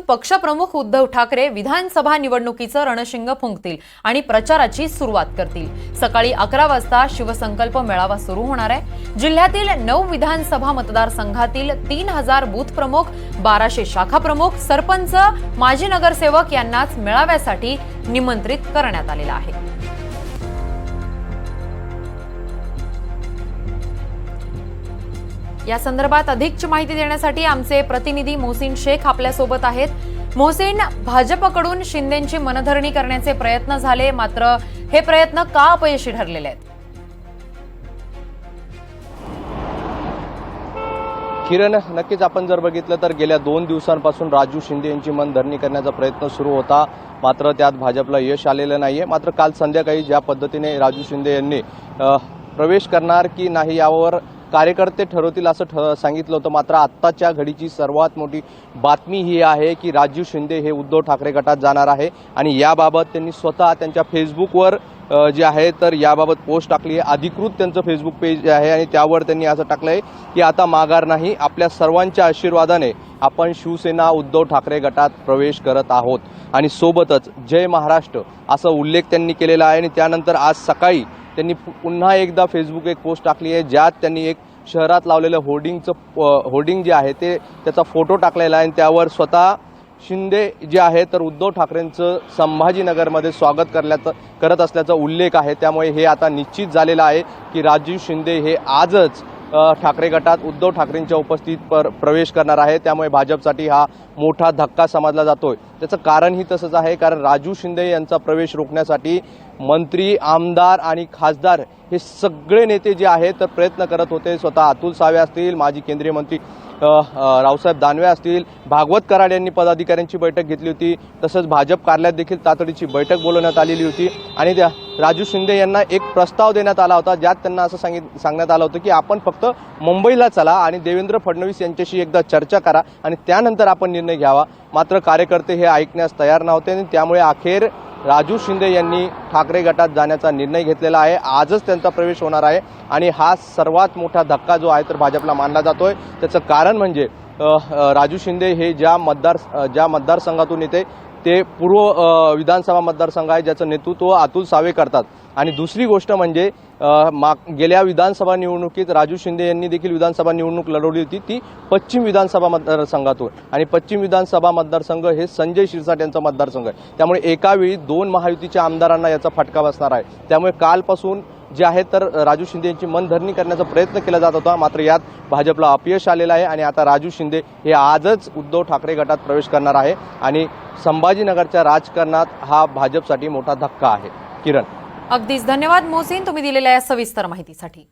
पक्षप्रमुख उद्धव ठाकरे विधानसभा निवडणुकीचं रणशिंग फुंकतील आणि प्रचाराची सुरुवात करतील. सकाळी अकरा वाजता शिवसंकल्प मेळावा सुरू होणार आहे. जिल्ह्यातील नऊ विधानसभा मतदारसंघातील तीन हजार बूथ प्रमुख बाराशे शाखा प्रमुख सरपंच माजी नगरसेवक यांनाच मेळाव्यासाठी निमंत्रित करण्यात आलेलं आहे. या संदर्भात अधिकची माहिती देण्यासाठी आमचे प्रतिनिधी मोहसिन शेख आपल्यासोबत आहेत. मोहसिन भाजपकडून शिंदेची मनधरणी करण्याचे प्रयत्न झाले मात्र हे प्रयत्न का अपयशी ठरलेले आहेत? किरण नक्कीच आपण जर बघितलं तर गेल्या दोन दिवसांपासून राजू शिंदे यांची मनधरणी करण्याचा प्रयत्न सुरू होता. मात्र त्यात भाजपला यश आलेलं नाहीये. मात्र काल संध्याकाळी ज्या पद्धतीने राजू शिंदे यांनी प्रवेश करणार की नाही यावर कार्यकर्ते ठरवतील असं ठ सांगितलं होतं. मात्र आत्ताच्या घडीची सर्वात मोठी बातमी ही आहे की राजीव शिंदे हे उद्धव ठाकरे गटात जाणार आहे आणि याबाबत त्यांनी स्वतः त्यांच्या फेसबुकवर जे आहे तर याबाबत पोस्ट टाकली आहे. अधिकृत त्यांचं फेसबुक पेज आहे आणि त्यावर त्यांनी असं टाकलं आहे की आता माघार नाही. आपल्या सर्वांच्या आशीर्वादाने आपण शिवसेना उद्धव ठाकरे गटात प्रवेश करत आहोत. आणि सोबतच जय महाराष्ट्र असा उल्लेख त्यांनी केलेला आहे आणि त्यानंतर आज सकाळी त्यांनी पु- पुन्हा एकदा फेसबुक एक पोस्ट टाकली आहे ज्यात त्यांनी एक शहरात लावलेलं होर्डिंगचं होर्डिंग जे आहे ते त्याचा फोटो टाकलेला आहे आणि त्यावर स्वतः शिंदे जे आहे तर उद्धव ठाकरेंचं संभाजीनगरमध्ये स्वागत करल्याचं करत असल्याचा उल्लेख आहे. त्यामुळे हे आता निश्चित झालेलं आहे की राजीव शिंदे हे आजच ठाकरे गटात उद्धव ठाकरेंच्या उपस्थित पर प्रवेश करणार आहे. त्यामुळे भाजपसाठी हा मोठा धक्का समजला जातोय. त्याचं कारणही तसंच आहे कारण राजू शिंदे यांचा प्रवेश रोखण्यासाठी मंत्री आमदार आणि खासदार हे सगळे नेते जे आहेत तर प्रयत्न करत होते. स्वतः अतुल सावे असतील माजी केंद्रीय मंत्री रावसाहेब दानवे असतील. भागवत कराड यांनी पदाधिकाऱ्यांची बैठक घेतली होती. तसंच भाजप कार्यालयात देखील तातडीची बैठक बोलवण्यात आलेली होती. आणि त्या राजू शिंदे यांना एक प्रस्ताव देण्यात आला होता ज्यात त्यांना असं सांगित सांगण्यात आलं होतं की आपण फक्त मुंबईला चला आणि देवेंद्र फडणवीस यांच्याशी एकदा चर्चा करा आणि त्यानंतर आपण निर्णय घ्यावा. मात्र कार्यकर्ते हे ऐकण्यास तयार नव्हते आणि त्यामुळे अखेर राजू शिंदे यांनी ठाकरे गटात जाण्याचा निर्णय घेतलेला आहे. आजच त्यांचा प्रवेश होणार आहे आणि हा सर्वात मोठा धक्का जो आहे तर भाजपला मानला जातोय. त्याचं कारण म्हणजे राजू शिंदे हे ज्या मतदार ज्या मतदारसंघातून येते ते पूर्व विधानसभा मतदारसंघ आहे ज्याचं नेतृत्व अतुल सावे करतात. आणि दुसरी गोष्ट म्हणजे मा गेल्या विधानसभा निवडणुकीत राजू शिंदे यांनी देखील विधानसभा निवडणूक लढवली होती. ती पश्चिम विधानसभा मतदारसंघातून. आणि पश्चिम विधानसभा मतदारसंघ हे संजय शिरसाट यांचा मतदारसंघ आहे. त्यामुळे एकावेळी दोन महायुतीच्या आमदारांना याचा फटका बसणार आहे. त्यामुळे कालपासून जे आहे तर राजू शिंदे यांची मनधरणी करण्याचा प्रयत्न केला जात होता. मात्र यात भाजपला अपयश आलेलं आहे. आणि आता राजू शिंदे हे आजच उद्धव ठाकरे गटात प्रवेश करणार आहे. आणि संभाजीनगरच्या राजकारणात हा भाजपसाठी मोठा धक्का आहे. किरण. अगदीच. धन्यवाद मोहसिन. तुम्ही दिलेल्या या सविस्तर माहितीसाठी.